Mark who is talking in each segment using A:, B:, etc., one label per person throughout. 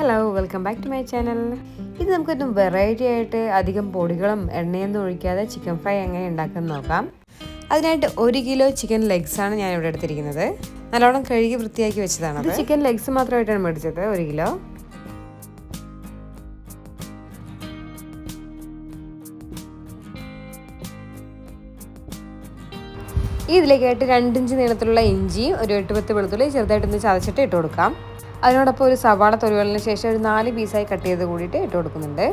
A: Hello welcome back to my channel ഇത് നമുക്കൊരു variety ആയിട്ട് അധികം പൊടികളും എണ്ണയൊന്നും ഒഴിക്കാതെ ചിക്കൻ ഫ്രൈ എങ്ങനെ ഉണ്ടാക്കുന്നത് നോക്കാം. അതിനായിട്ട് ഒരു കിലോ ചിക്കൻ ലെഗ്സ് ആണ് ഞാൻ ഇവിടെ എടുത്തിരിക്കുന്നത്. നല്ലോണം കഴുകി വൃത്തിയാക്കി വെച്ചതാണ് ചിക്കൻ ലെഗ്സ് മാത്രമായിട്ടാണ് മേടിച്ചത് ഒരു കിലോ ഈ ഇതിലേക്കായിട്ട് രണ്ടിഞ്ച് നീളത്തിലുള്ള ഇഞ്ചിയും ഒരു എട്ട് പത്ത് വെളുത്തുള്ളി ചെറുതായിട്ടൊന്ന് ചതച്ചിട്ട് ഇട്ട് കൊടുക്കാം. അതിനോടൊപ്പം ഒരു സവാള തൊലിവലിന് ശേഷം ഒരു നാല് പീസായി കട്ട് ചെയ്ത് കൂടിയിട്ട് ഇട്ട് കൊടുക്കുന്നുണ്ട്.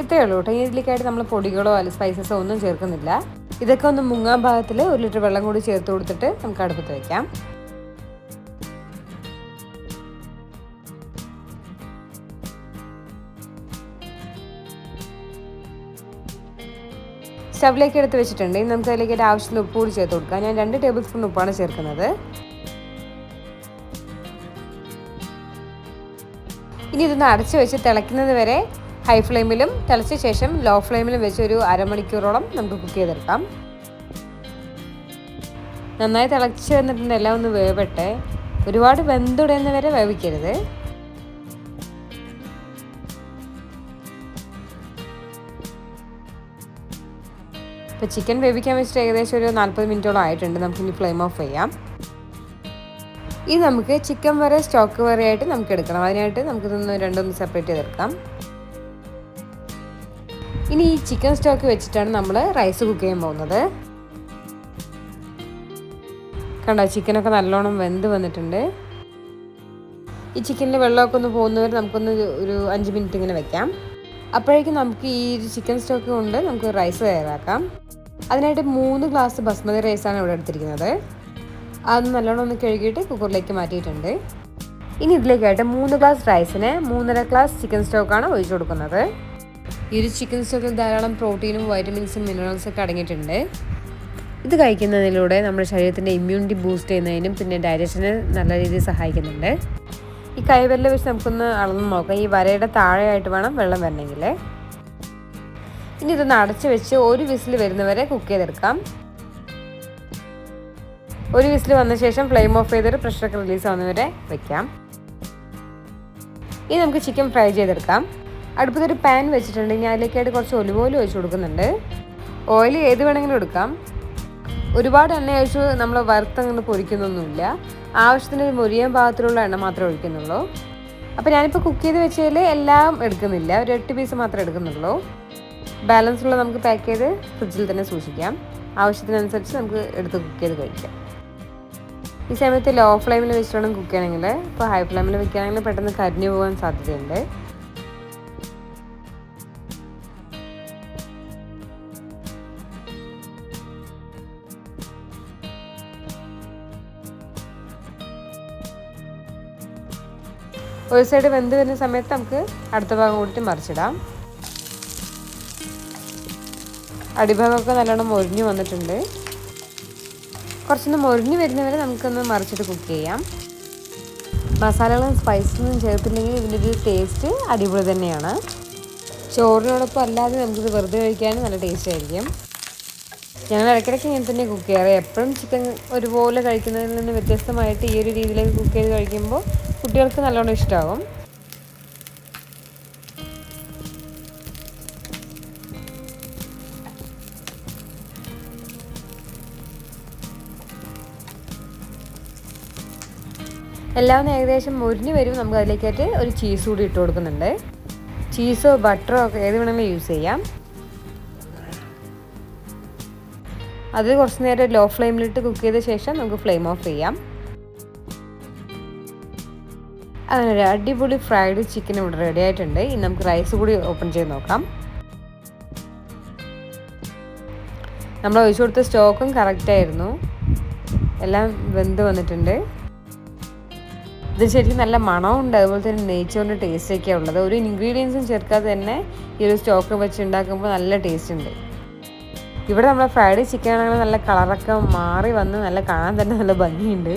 A: ഇത്രയേ ഉള്ളൂ കേട്ടോ. ഇതിലേക്കായിട്ട് നമ്മൾ പൊടികളോ അല്ല സ്പൈസസോ ഒന്നും ചേർക്കുന്നില്ല. ഇതൊക്കെ ഒന്ന് മുങ്ങാൻ ഭാഗത്തിൽ ഒരു ലിറ്റർ വെള്ളം കൂടി ചേർത്ത് കൊടുത്തിട്ട് നമുക്ക് അടുപ്പത്ത് വയ്ക്കാം സ്റ്റവിലേക്ക് എടുത്ത് വെച്ചിട്ടുണ്ട്. ഇനി നമുക്ക് അതിലേക്ക് ആവശ്യത്തിന് ഉപ്പ് കൂടി ചേർത്ത് കൊടുക്കാം. ഞാൻ രണ്ട് ടേബിൾ സ്പൂൺ ഉപ്പാണ് ചേർക്കുന്നത്. ഇനി ഇതൊന്ന് അടച്ച് വെച്ച് തിളയ്ക്കുന്നത് വരെ ഹൈ ഫ്ലെയിമിലും തിളച്ച ശേഷം ലോ ഫ്ലെയിമിലും വെച്ച് ഒരു അരമണിക്കൂറോളം നമുക്ക് കുക്ക് ചെയ്തെടുക്കാം. നന്നായി തിളച്ച് വന്നിട്ടുണ്ട് എല്ലാം ഒന്ന് വേവട്ടെ. ഒരുപാട് വെന്തുടയുന്ന വരെ വേവിക്കരുത്. ഇപ്പോൾ ചിക്കൻ വേവിക്കാൻ വെച്ചിട്ട് ഏകദേശം ഒരു നാൽപ്പത് മിനിറ്റോളം ആയിട്ടുണ്ട്. നമുക്കിനി ഫ്ലെയിം ഓഫ് ചെയ്യാം. ഇത് നമുക്ക് ചിക്കൻ വറ സ്റ്റോക്ക് വരെ ആയിട്ട് നമുക്ക് എടുക്കണം. അതിനായിട്ട് നമുക്ക് ഇതൊന്ന് രണ്ടൊന്ന് സെപ്പറേറ്റ് ചെയ്തെടുക്കാം. ഇനി ഈ ചിക്കൻ സ്റ്റോക്ക് വെച്ചിട്ടാണ് നമ്മൾ റൈസ് കുക്ക് ചെയ്യാൻ പോകുന്നത്. കണ്ടോ ചിക്കനൊക്കെ നല്ലോണം വെന്ത് വന്നിട്ടുണ്ട്. ഈ ചിക്കനിൽ വെള്ളമൊക്കെ ഒന്ന് പോകുന്നവരെ നമുക്കൊന്ന് ഒരു അഞ്ച് മിനിറ്റ് ഇങ്ങനെ വെക്കാം. അപ്പോഴേക്കും നമുക്ക് ഈ ചിക്കൻ സ്റ്റോക്ക് കൊണ്ട് നമുക്ക് റൈസ് തയ്യാറാക്കാം. അതിനായിട്ട് മൂന്ന് ഗ്ലാസ് ബസ്മതി റൈസാണ് ഇവിടെ എടുത്തിരിക്കുന്നത്. അതൊന്ന് നല്ലോണം ഒന്ന് കഴുകിയിട്ട് കുക്കറിലേക്ക് മാറ്റിയിട്ടുണ്ട്. ഇനി ഇതിലേക്കായിട്ട് മൂന്ന് ഗ്ലാസ് റൈസിന് മൂന്നര ഗ്ലാസ് ചിക്കൻ സ്റ്റോക്കാണ് ഒഴിച്ചു കൊടുക്കുന്നത്. ഈ ഒരു ചിക്കൻ സ്റ്റോക്കിൽ ധാരാളം പ്രോട്ടീനും വൈറ്റമിൻസും മിനറൽസും ഒക്കെ അടങ്ങിയിട്ടുണ്ട്. ഇത് കഴിക്കുന്നതിലൂടെ നമ്മുടെ ശരീരത്തിന്റെ ഇമ്മ്യൂണിറ്റി ബൂസ്റ്റ് ചെയ്യുന്നതിനും പിന്നെ ഡൈജഷന് നല്ല രീതിയിൽ സഹായിക്കുന്നുണ്ട്. ഈ കൈവെല്ല വെച്ച് നമുക്കൊന്ന് അളന്ന് നോക്കാം. ഈ വരയുടെ താഴെയായിട്ട് വേണം വെള്ളം വരണമെങ്കിൽ. ഇനി ഇതൊന്ന് അടച്ച് വെച്ച് ഒരു വിസിൽ വരുന്നവരെ കുക്ക് ചെയ്തെടുക്കാം. ഒരു വിസിൽ വന്ന ശേഷം ഫ്ലെയിം ഓഫ് ചെയ്തിട്ട് പ്രഷറൊക്കെ റിലീസ് ആവുന്നവരെ വെക്കാം. ഇനി നമുക്ക് ചിക്കൻ ഫ്രൈ ചെയ്തെടുക്കാം. അടുപ്പത്തൊരു പാൻ വെച്ചിട്ടുണ്ട് ഇനി അതിലേക്കായിട്ട് കുറച്ച് ഒലിവ് ഓയിൽ ഒഴിച്ച് കൊടുക്കുന്നുണ്ട്. ഓയിൽ ഏത് വേണമെങ്കിലും എടുക്കാം. ഒരുപാട് എണ്ണ ഒഴിച്ച് നമ്മൾ വറുത്തങ്ങനെ പൊരിക്കുന്നൊന്നുമില്ല. ആവശ്യത്തിന് ഒരു മുരിയാൻ പാകത്തിലുള്ള എണ്ണ മാത്രമേ ഒഴിക്കുന്നുള്ളൂ. അപ്പോൾ ഞാനിപ്പോൾ കുക്ക് ചെയ്ത് വെച്ചതിൽ എല്ലാം എടുക്കുന്നില്ല. ഒരു എട്ട് പീസ് മാത്രമേ എടുക്കുന്നുള്ളൂ. ബാലൻസ് ഉള്ള നമുക്ക് പാക്ക് ചെയ്ത് ഫ്രിഡ്ജിൽ തന്നെ സൂക്ഷിക്കാം. ആവശ്യത്തിനനുസരിച്ച് നമുക്ക് എടുത്ത് കുക്ക് ചെയ്ത് കഴിക്കാം. ഈ സമയത്ത് ലോ ഫ്ലെയിമിൽ വെച്ചിട്ടാണ് കുക്ക് ചെയ്യണമെങ്കിൽ ഇപ്പോൾ ഹൈ ഫ്ലെയിമിൽ വെക്കുകയാണെങ്കിൽ പെട്ടെന്ന് കരിഞ്ഞു പോകാൻ സാധ്യതയുണ്ട്. ഒരു സൈഡ് വെന്ത് വരുന്ന സമയത്ത് നമുക്ക് അടുത്ത ഭാഗം കൂടിയിട്ട് മറിച്ചിടാം. അടിഭാഗമൊക്കെ നല്ലോണം മൊരിഞ്ഞു വന്നിട്ടുണ്ട്. കുറച്ചൊന്ന് മൊരിഞ്ഞ് വരുന്നവരെ നമുക്കൊന്ന് മറിച്ചിട്ട് കുക്ക് ചെയ്യാം. മസാലകളും സ്പൈസൊന്നും ചേർത്തില്ലെങ്കിൽ ഇതിന്റെ ഒരു ടേസ്റ്റ് അടിപൊളി തന്നെയാണ്. ചോറിനോടൊപ്പം അല്ലാതെ നമുക്കിത് വെറുതെ കഴിക്കാനും നല്ല ടേസ്റ്റ് ആയിരിക്കും. ഞങ്ങൾ ഇടയ്ക്കിടയ്ക്ക് ഇങ്ങനെ തന്നെ കുക്ക് ചെയ്യാറ്. എപ്പോഴും ചിക്കൻ ഒരുപോലെ കഴിക്കുന്നതിൽ നിന്ന് വ്യത്യസ്തമായിട്ട് ഈ ഒരു രീതിയിലേക്ക് കുക്ക് ചെയ്ത് കഴിക്കുമ്പോൾ കുട്ടികൾക്ക് നല്ലോണം ഇഷ്ടമാവും എല്ലാം ഏകദേശം മുരിഞ്ഞ് വരും. നമുക്ക് അതിലേക്കായിട്ട് ഒരു ചീസ് കൂടി ഇട്ട് കൊടുക്കുന്നുണ്ട്. ചീസോ ബട്ടറോ ഒക്കെ ഏത് വേണമെങ്കിലും യൂസ് ചെയ്യാം. അത് കുറച്ച് നേരം ലോ ഫ്ലെയിമിലിട്ട് കുക്ക് ചെയ്ത ശേഷം നമുക്ക് ഫ്ലെയിം ഓഫ് ചെയ്യാം. അങ്ങനെ ഒരു അടിപൊളി ഫ്രൈഡ് ചിക്കൻ ഇവിടെ റെഡി ആയിട്ടുണ്ട്. ഇനി നമുക്ക് റൈസ് കൂടി ഓപ്പൺ ചെയ്ത് നോക്കാം. നമ്മൾ ഒഴിച്ചു കൊടുത്ത സ്റ്റോക്കും കറക്റ്റായിരുന്നു എല്ലാം വെന്ത് വന്നിട്ടുണ്ട്. ഇത് ശരിക്കും നല്ല മണമുണ്ട് അതുപോലെ തന്നെ നെയ്ച്ചോറിന്റെ ടേസ്റ്റ് ഒക്കെയാണ് ഉള്ളത്. ഒരു ഇൻഗ്രീഡിയൻസും ചേർക്കാതെ തന്നെ ഈ ഒരു സ്റ്റോക്ക് വെച്ച് ഉണ്ടാക്കുമ്പോൾ നല്ല ടേസ്റ്റ് ഉണ്ട്. ഇവിടെ നമ്മുടെ ഫ്രൈഡ് ചിക്കൻ ആണെങ്കിൽ നല്ല കളറൊക്കെ മാറി വന്ന് നല്ല കാണാൻ തന്നെ നല്ല ഭംഗിയുണ്ട്.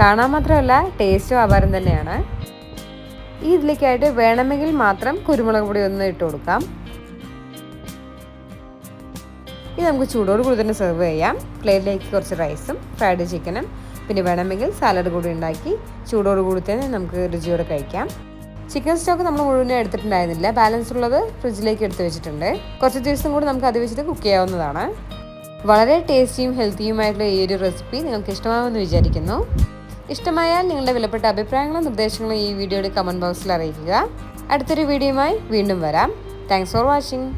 A: കാണാൻ മാത്രമല്ല ടേസ്റ്റും അപാരം തന്നെയാണ്. ഈ ഇതിലേക്കായിട്ട് വേണമെങ്കിൽ മാത്രം കുരുമുളക് പൊടി ഒന്ന് ഇട്ട് കൊടുക്കാം. ഇത് നമുക്ക് ചൂടോട് കൂടി തന്നെ സെർവ് ചെയ്യാം. പ്ലേറ്റിലേക്ക് കുറച്ച് റൈസും ഫ്രൈഡ് ചിക്കനും പിന്നെ വേണമെങ്കിൽ സാലഡ് കൂടി ഉണ്ടാക്കി ചൂടോട് കൂടി തന്നെ നമുക്ക് രുചിയോടെ കഴിക്കാം. ചിക്കൻ സ്റ്റോക്ക് നമ്മൾ മുഴുവനും എടുത്തിട്ടുണ്ടായിരുന്നില്ല. ബാലൻസ് ഉള്ളത് ഫ്രിഡ്ജിലേക്ക് എടുത്തു വെച്ചിട്ടുണ്ട്. കുറച്ച് ദിവസം കൂടി നമുക്ക് അത് വെച്ചിട്ട് കുക്ക് ചെയ്യാവുന്നതാണ്. വളരെ ടേസ്റ്റിയും ഹെൽത്തിയുമായിട്ടുള്ള ഈ ഒരു റെസിപ്പി നിങ്ങൾക്ക് ഇഷ്ടമാവുമെന്ന് വിചാരിക്കുന്നു. ഇഷ്ടമായാൽ നിങ്ങളുടെ വിലപ്പെട്ട അഭിപ്രായങ്ങളും നിർദ്ദേശങ്ങളും ഈ വീഡിയോയുടെ കമന്റ് ബോക്സിൽ അറിയിക്കുക. അടുത്തൊരു വീഡിയോയുമായി വീണ്ടും വരാം. Thanks for watching